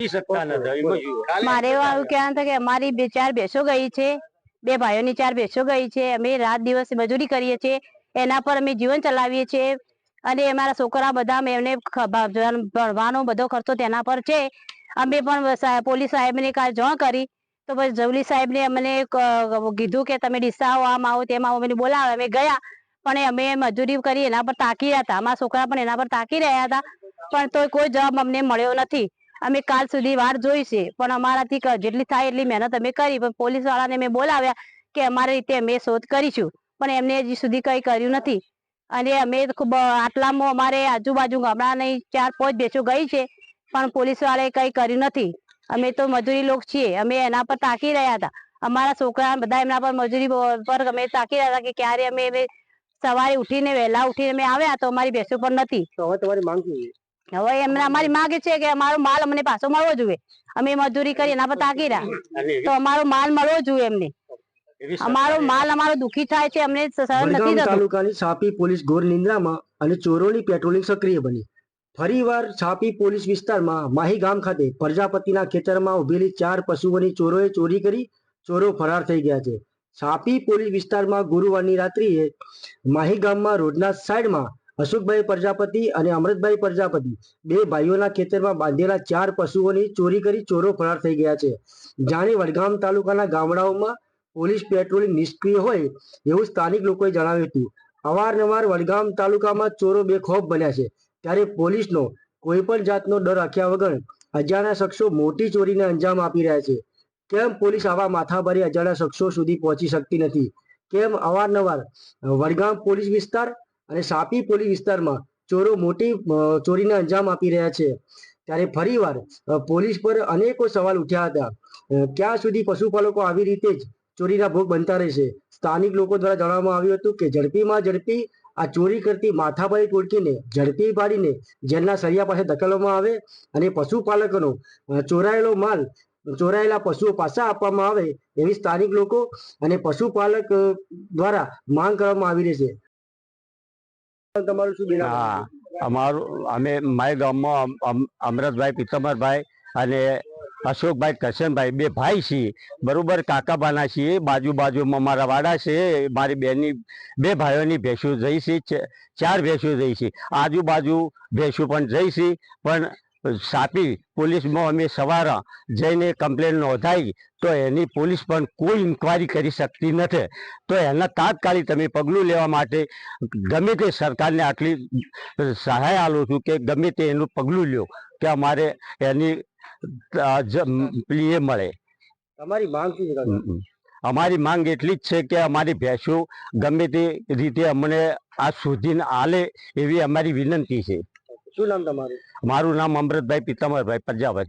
મારે એવું આવ્યું કહેવાનું હતું કે અમારી બે ચાર ભેંસો ગઈ છે બે ભાઈઓની ચાર ભેંસો ગઈ છે અમે રાત દિવસ મજૂરી કરીએ છીએ એના પર અમે જીવન ચલાવીએ છીએ અને અમારા છોકરા બધા એમને ભણવાનો બધો ખર્ચો તેના પર છે. અમે પણ સાહેબ- પોલીસ સાહેબને કાલ જાણ કરી તો પછી જવલી સાહેબને અમને કીધું કે તમે ડીસા આવો આમ આવો તેમ આવો મને બોલાવે. અમે ગયા પણ અમે મજૂરી કરી એના પર તાકી રહ્યા હતા. અમારા છોકરા પણ એના પર તાકી રહ્યા હતા પણ તોય કોઈ જવાબ અમને મળ્યો નથી. અમે કાલ સુધી વાર જોઈ છે પણ અમારાથી જેટલી થાય એટલી મહેનત અમે કરી. પણ પોલીસ વાળાને મેં બોલાવ્યા કે અમારી રીતે અમે શોધ કરીશું. પણ એમને હજી સુધી કઈ કર્યું નથી. અને અમે ખૂબ આટલામાં અમારે આજુબાજુ ગામડાની ચાર પાંચ બેસો ગઈ છે. પણ પોલીસ વાળાએ કઈ કર્યું નથી. અમે તો મજૂરી લોક છીએ. અમે એના પર તાકી રહ્યા હતા. અમારા છોકરા બધા એમના પર મજૂરી પર અમે તાકી રહ્યા હતા કે ક્યારે અમે સવારે ઉઠીને વહેલા ઉઠીને અમે આવ્યા તો અમારી ભેંસો પણ નથી. તો હવે તમારી માંગ હવે એમને અમારી માંગ છે કે અમારો માલ અમને પાછો મળવો જોઈએ. અમે મજૂરી કરી એના પર તાકી રહ્યા. તો અમારો માલ મળવો જોઈએ એમને. અમારો માલ અમારો દુખી થાય છે અમને સહન નથી થતું. તાલુકાની સાપી પોલીસ ઘોર નિંદ્રામાં અને ચોરોની પેટ્રોલિંગ સક્રિય બની. ફરીવાર છાપી પોલીસ વિસ્તારમાં માહી ગામ ખાતે પ્રજાપતિના ખેતરમાં ઉભેલી ચાર પશુઓની ચોરોએ ચોરી કરી ચોરો ફરાર થઈ ગયા છે. છાપી પોલીસ વિસ્તારમાં ગુરુવારની રાત્રિએ માહી ગામમાં રોડના સાઈડમાં અશોકભાઈ પ્રજાપતિ અને અમૃતભાઈ પ્રજાપતિ બે ભાઈઓના ખેતરમાં બાંધેલા ચાર પશુઓની ચોરી કરી ચોરો ફરાર થઈ ગયા છે. જાણે વડગામ તાલુકાના ગામડાઓમાં પોલીસ પેટ્રોલિંગ નિષ્ક્રિય હોય એવું સ્થાનિક લોકોએ જણાવ્યું હતું. અવારનવાર વડગામ તાલુકામાં ચોરો બેખોફ બન્યા છે. ત્યારે પોલીસનો કોઈ પણ જાતનો ડર રાખ્યા વગર અજાણ્યા શખ્સો મોટી ચોરીને અંજામ આપી રહ્યા છે. કેમ પોલીસ આવા માથાભારી અજાણ્યા શખ્સો સુધી પહોંચી શકતી નથી? કેમ અવારનવાર વડગામ પોલીસ વિસ્તાર અને સાપી પોલીસ વિસ્તારમાં ચોરો મોટી ચોરીને અંજામ આપી રહ્યા છે. ત્યારે ફરીવાર પોલીસ પર અનેકો સવાલ ઉઠ્યા હતા. ક્યાં સુધી પશુપાલકો આવી રીતે જ ચોરીના ભોગ બનતા રહેશે? સ્થાનિક લોકો દ્વારા જણાવવામાં આવ્યું હતું કે ઝડપીમાં ઝડપી આ ચોરી કરતી માથાભાઈ ટોળકીને ઝડપી પાડીને જેલના સળિયા પાસે ધકેલવામાં આવે અને પશુપાલકોનો ચોરાયેલો માલ, ચોરાયેલા પશુઓ પાછા આપવામાં આવે એવી સ્થાનિક લોકો અને પશુપાલક દ્વારા માંગ કરવામાં આવી રહી છે. તમારું શું બેન હા અમારું અમે મારા ગામમાં અમ- અમ- અમરતભાઈ પિત્તમરભાઈ અને અશોકભાઈ કરશનભાઈ બે ભાઈ છીએ. બરોબર કાકાબાના છીએ બાજુ બાજુમાં મારા વાડા છે મારી બેનની બે ભાઈઓની ભેંસો જઈ છે ચાર ભેંસો જઈ છે. આજુબાજુ ભેંસો પણ જઈ છે પણ સાપી પોલીસમાં અમે સવારે જઈને કમ્પ્લેન નોંધાઈ તો એની પોલીસ પણ કોઈ ઇન્કવાયરી કરી શકતી નથી. તો એના તાત્કાલિક તમે પગલું લેવા માટે ગમે તે સરકારને આટલી સહાય આલું છું કે ગમે તે એનું પગલું લ્યો કે અમારે એની પ્લીએ મળે. તમારી માંગ. અમારી માંગ એટલી જ છે કે અમારી ભેંસો ગમે તે રીતે અમને આ સુધીને આલે એવી અમારી વિનંતી છે. શું નામ તમારું? મારું નામ અમૃતભાઈ પિતામરભાઈ પ્રજાપતિ.